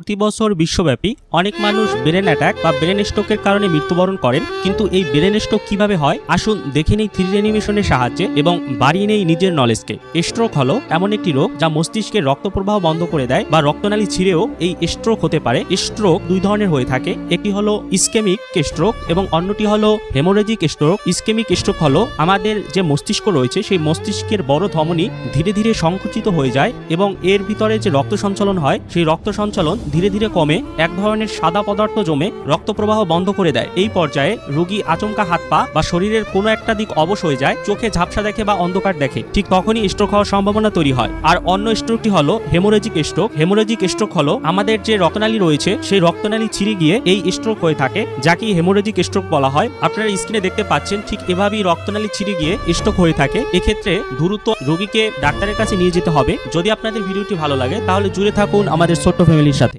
প্রতি বছর বিশ্বব্যাপী অনেক মানুষ ব্রেন অ্যাটাক বা ব্রেন স্ট্রোকের কারণে মৃত্যুবরণ করেন, কিন্তু এই ব্রেন স্ট্রোক কীভাবে হয়? আসুন দেখে নেই থ্রি অ্যানিমেশনের সাহায্যে এবং বাড়িয়ে নেই নিজের নলেজকে স্ট্রোক হলো এমন একটি রোগ যা মস্তিষ্কের রক্ত প্রবাহ বন্ধ করে দেয় বা রক্তনালী ছিঁড়েও এই স্ট্রোক হতে পারে। স্ট্রোক দুই ধরনের হয়ে থাকে, একটি হলো ইসকেমিক স্ট্রোক এবং অন্যটি হলো হেমোরেজিক স্ট্রোক। ইসকেমিক স্ট্রোক হলো আমাদের যে মস্তিষ্ক রয়েছে, সেই মস্তিষ্কের বড় ধমনী ধীরে ধীরে সংকুচিত হয়ে যায় এবং এর ভিতরে যে রক্ত সঞ্চালন হয়, সেই রক্ত সঞ্চালন ধীরে ধীরে কমে, এক ধরনের সাদা পদার্থ জমে রক্ত প্রবাহ বন্ধ করে দেয়। এই পর্যায়ে রোগী আচমকা হাত পা বা শরীরের কোনো একটা দিক অবশ হয়ে যায়, চোখে ঝাপসা দেখে বা অন্ধকার দেখে। ঠিক তখনই স্ট্রোক হওয়ার সম্ভাবনা তৈরি হয়। আর অন্য স্ট্রোকটি হলো হেমোরেজিক স্ট্রোক। হেমোরেজিক স্ট্রোক হলো আমাদের যে রক্তনালী রয়েছে, সেই রক্তনালী ছিঁড়ে গিয়ে এই স্ট্রোক হয়ে থাকে, যাকে হেমোরেজিক স্ট্রোক বলা হয়। আপনারা স্ক্রিনে দেখতে পাচ্ছেন, ঠিক এভাবেই রক্তনালী ছিঁড়ে গিয়ে স্ট্রোক হয়ে থাকে। এক্ষেত্রে দ্রুত রোগীকে ডাক্তারের কাছে নিয়ে যেতে হবে। যদি আপনাদের ভিডিওটি ভালো লাগে, তাহলে জুড়ে থাকুন আমাদের ছোট্ট ফ্যামিলির সাথে।